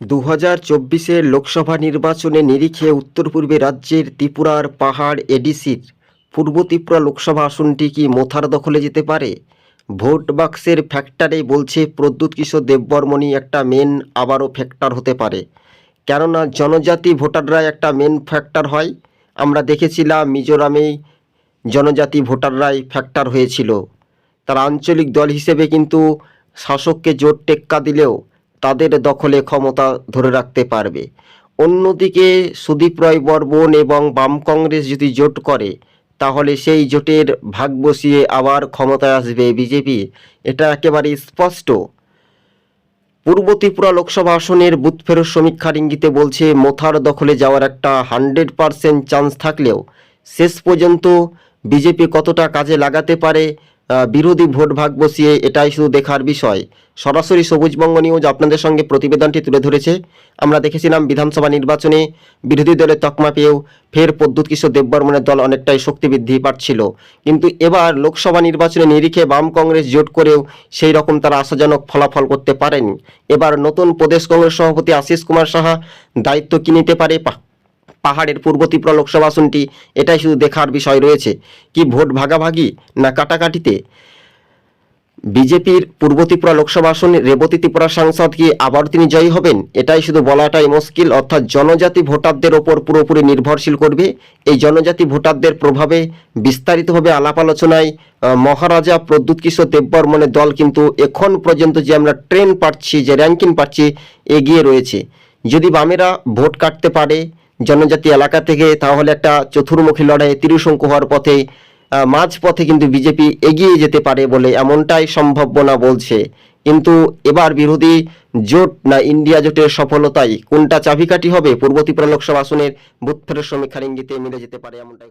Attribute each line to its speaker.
Speaker 1: দু হাজার চব্বিশের লোকসভা নির্বাচনে নিরিখে উত্তর পূর্বে রাজ্যের ত্রিপুরার পাহাড় এডিসির পূর্ব ত্রিপুরা লোকসভা আসনটি কি মোথার দখলে যেতে পারে? ভোট বাক্সের ফ্যাক্টরে বলছে প্রদ্যুৎ কিশোর দেববর্মণই একটা মেন আবারও ফ্যাক্টর হতে পারে। কেননা জনজাতি ভোটাররা একটা মেন ফ্যাক্টর হয়। আমরা দেখেছিলাম মিজোরামেই জনজাতি ভোটাররাই ফ্যাক্টর হয়েছিল। তারা আঞ্চলিক দল হিসেবে কিন্তু শাসককে জোট টেক্কা দিলেও তাদের দখলে ক্ষমতা ধরে রাখতে পারবে। অন্যদিকে সুদীপ রায় বর্মন এবং বাম কংগ্রেস যদি জোট করে, তাহলে সেই জোটের ভাগ বসিয়ে আবার ক্ষমতায় আসবে বিজেপি। এটা একেবারে স্পষ্ট। পূর্ব ত্রিপুরা লোকসভা আসনের বুথ ফেরত সমীক্ষার ইঙ্গিতে বলছে, মোথার দখলে যাওয়ার একটা হান্ড্রেড পারসেন্ট চান্স থাকলেও শেষ পর্যন্ত বিজেপি কতটা কাজে লাগাতে পারে বিরোধী ভোট ভাগ বসিয়ে এটাই শুধু দেখার বিষয়। সরাসরি সবুজবঙ্গ নিউজ আপনাদের সঙ্গে প্রতিবেদনটি তুলে ধরেছে। আমরা দেখেছিলাম বিধানসভা নির্বাচনে বিরোধী দলের তকমা পেয়েও ফের প্রদ্যুৎ কিশোর দেববর্মনের দল অনেকটাই শক্তি বৃদ্ধি পাচ্ছিল। কিন্তু এবার লোকসভা নির্বাচনে নিরিখে বাম কংগ্রেস জোট করেও সেই রকম তারা আশাজনক ফলাফল করতে পারেনি। এবার নতুন প্রদেশ কংগ্রেস সভাপতি আশিস কুমার সাহা দায়িত্ব কি নিতে পারে? পাহাড়ের পূর্ব ত্রিপুরা লোকসভা আসনটি, এটাই শুধু দেখার বিষয় রয়েছে। কি ভোট ভাগাভাগি না কাটাকাটিতে? বিজেপির পূর্ব ত্রিপুরা লোকসভা আসনে রেবতী ত্রিপুরা সাংসদ কি আবার তিনি জয়ী হবেন? এটাই শুধু বলাটাই মুশকিল, অর্থাৎ জনজাতি ভোটারদের ওপর পুরোপুরি নির্ভরশীল করবে। এই জনজাতি ভোটারদের প্রভাবে বিস্তারিতভাবে আলাপ আলোচনায় মহারাজা প্রদ্যুৎ কিশোর দেববর্মনের দল কিন্তু এখন পর্যন্ত যে আমরা ট্রেন পাচ্ছি, যে র্যাঙ্কিং পাচ্ছি, এগিয়ে রয়েছে। যদি বামেরা ভোট কাটতে পারে জনজাতি এলাকা থেকে তাহলে একটা চতুর্মুখী লড়াই ত্রিশঙ্কু হওয়ার পথে মাঝ মাঝপথে কিন্তু বিজেপি এগিয়ে যেতে পারে বলে এমনটাই সম্ভাবনা বলছে। কিন্তু এবার বিরোধী জোট না ইন্ডিয়া জোটের সফলতাই কোনটা চাবিকাঠি হবে? পূর্ব ত্রিপুরা লোকসভা আসনের বুথ ফেরত সমীক্ষার ইঙ্গিতে মিলে যেতে পারে এমনটাই